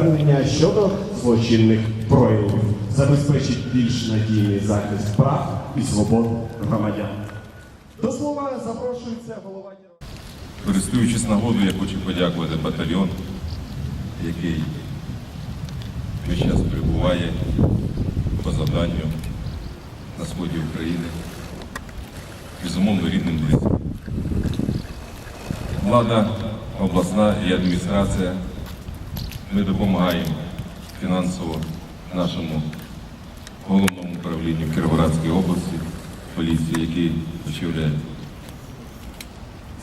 звернення щодо злочинних проявів, забезпечить більш надійний захист прав і свобод громадян. До слова запрошується голова. Користуючись нагодою, я хочу подякувати батальйон, який весь час перебуває по завданню на сході України, безумовно рідним близьким. Влада обласна і адміністрація, ми допомагаємо фінансово нашому головному управлінню Кіровоградської області, поліції, який очолює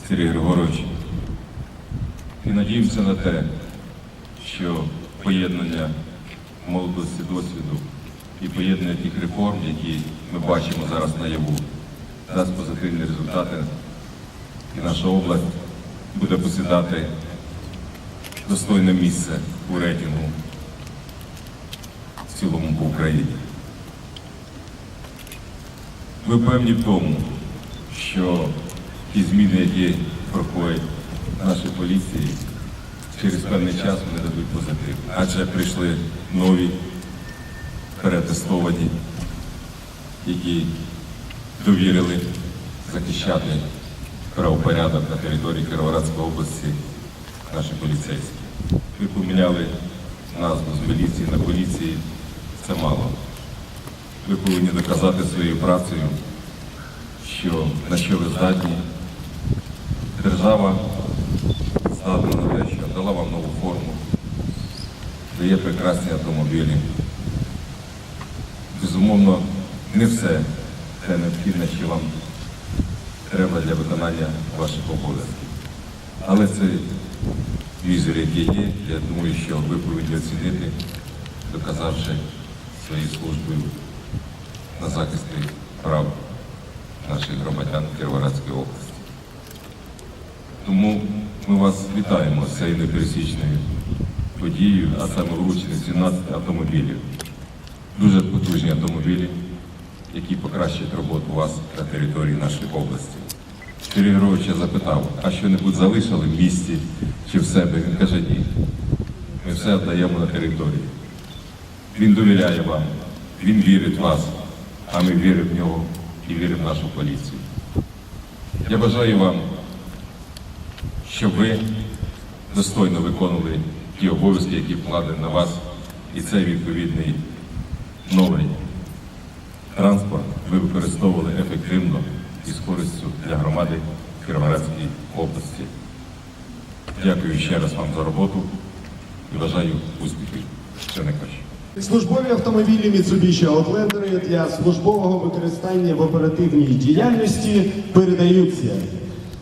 Сергій Григорович. І надіємося на те, що поєднання молодості досвіду і поєднання тих реформ, які ми бачимо зараз наяву, дасть позитивні результати, і наша область буде посідати достойне місце у рейтингу в цілому по Україні. Ви певні в тому, що ті зміни, які проходять в нашій поліції, через певний час вони дадуть позитив. Адже прийшли нові, перетестовані, які довірили захищати правопорядок на території Кіровоградської області наші поліцейські. Ви поміняли назву з міліції на поліції, це мало. Ви повинні доказати своєю працею, що на що ви здатні. Держава здатна на те, що дала вам нову форму, дає прекрасні автомобілі. Безумовно, не все те необхідне, що вам треба для виконання ваших обов'язків. Але це візор, є, я думаю, що ви повинні оцінити, доказавши своєю службою на захисті прав наших громадян Кіровоградської області. Тому ми вас вітаємо з цією непересічною подією, а саме вручення 17 автомобілів. Дуже потужні автомобілі, які покращать роботу вас на території нашої області. Сергій Григорович запитав, а що-небудь залишили в місті чи в себе? Він каже, ні. Ми все віддаємо на території. Він довіряє вам, він вірить в вас, а ми віримо в нього і віримо в нашу поліцію. Я бажаю вам, щоб ви достойно виконували ті обов'язки, які вкладені на вас, і цей відповідний новий транспорт ви використовували ефективно і з користю для громади Кіровоградської області. Дякую ще раз вам за роботу і бажаю успіхів. Ще не краще. Службові автомобілі Mitsubishi Outlander для службового використання в оперативній діяльності передаються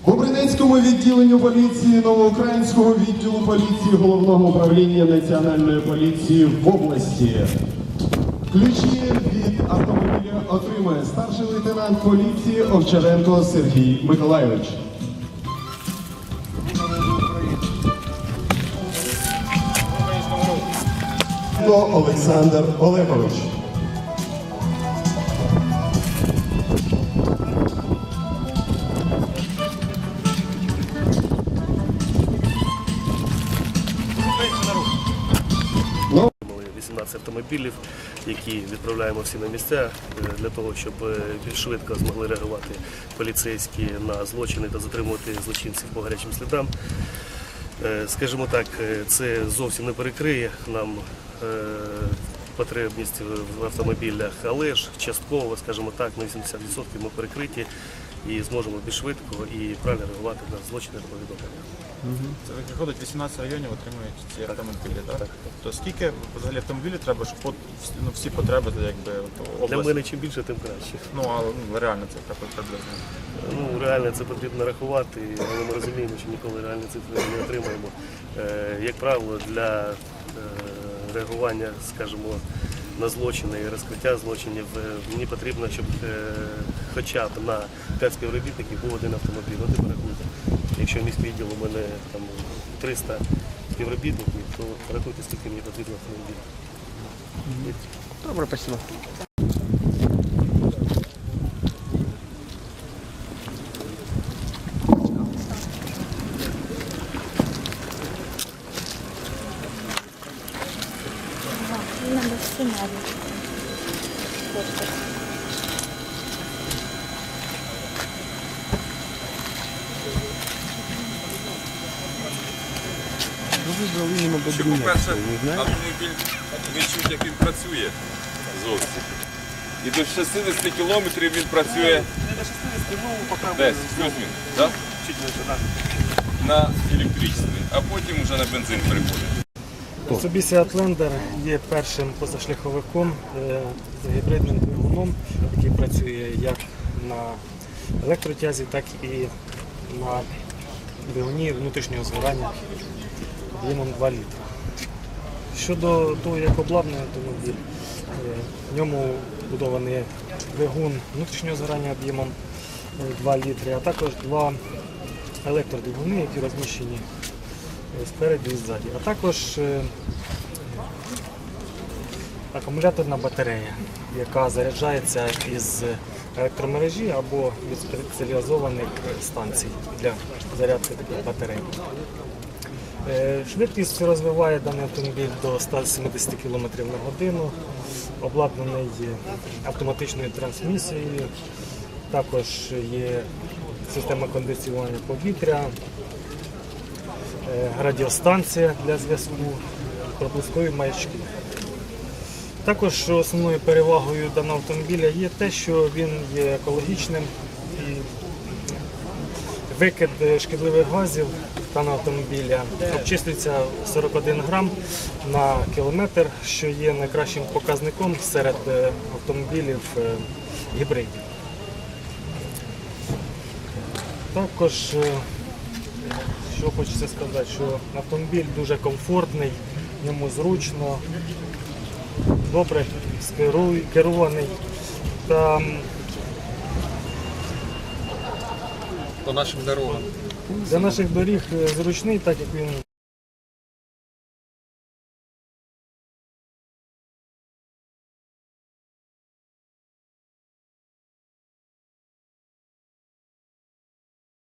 Бобринецькому відділенню поліції Новоукраїнського відділу поліції Головного управління Національної поліції в області. Ключі від автомобіля отримає старший лейтенант поліції Овчаренко Сергій Миколайович. Олександр Олегович. Мали 18 автомобілів, які відправляємо всі на місця е, для того, щоб е, більш швидко змогли реагувати поліцейські на злочини та затримувати злочинців по гарячим слідам. Е, Скажімо так, це зовсім не перекриє нам потребність в автомобілях, але ж частково, скажімо так, на 80% ми перекриті і зможемо більш швидко і правильно реагувати на злочини та повідомлення. Це виходить 18 районів отримують ці автомобілі, так? То скільки взагалі автомобілів треба, щоб от, ну, всі потреби, якби от, Для мене чим більше, тим краще. Ну, а ну, реально це треба приблизно. Ну, реально це потрібно рахувати, але ми розуміємо, що ніколи реальні цифри не отримаємо. Е, як правило, для е, реагування, скажімо, на злочини і розкриття злочинів е, мені потрібно, щоб е, хоча б на 5 співробітників був один автомобіль. От і порахуйте. Якщо міський відділ у мене там 300 співробітників, то рахуйте, скільки мені потрібно автомобілів. Добре, спасибо. Надо сценарий. Фоткать. Що, по-перше, автомобіль не чуть, як він працює зовсім. І до 60 кілометрів він працює десь, плюс-мінус, да? на електричестві, а потім вже на бензин переходить. Mitsubishi Outlander є першим позашляховиком е, з гібридним двигуном, який працює як на електротязі, так і на двигуні внутрішнього згорання об'ємом 2 літра. Щодо того, як обладнаний автомобіль, е, в ньому будований двигун внутрішнього згорання об'ємом е, 2 літри, а також два електродвигуни, які розміщені е, спереді і ззаді. А також е, акумуляторна батарея, яка заряджається із електромережі або від спеціалізованих станцій для зарядки таких батарей. Е, Швидкість розвиває даний автомобіль до 170 км на годину, обладнаний автоматичною трансмісією, також є система кондиціювання повітря, радіостанція для зв'язку, пропускові маячки. Також основною перевагою даного автомобіля є те, що він є екологічним і викид е, шкідливих газів даного автомобіля обчислюється 41 грам на кілометр, що є найкращим показником серед е, автомобілів е, гібридів. Також, е, що хочеться сказати, що автомобіль дуже комфортний, йому зручно, добре керований. Та по нашим дорогам. для наших доріг е, зручний, так як він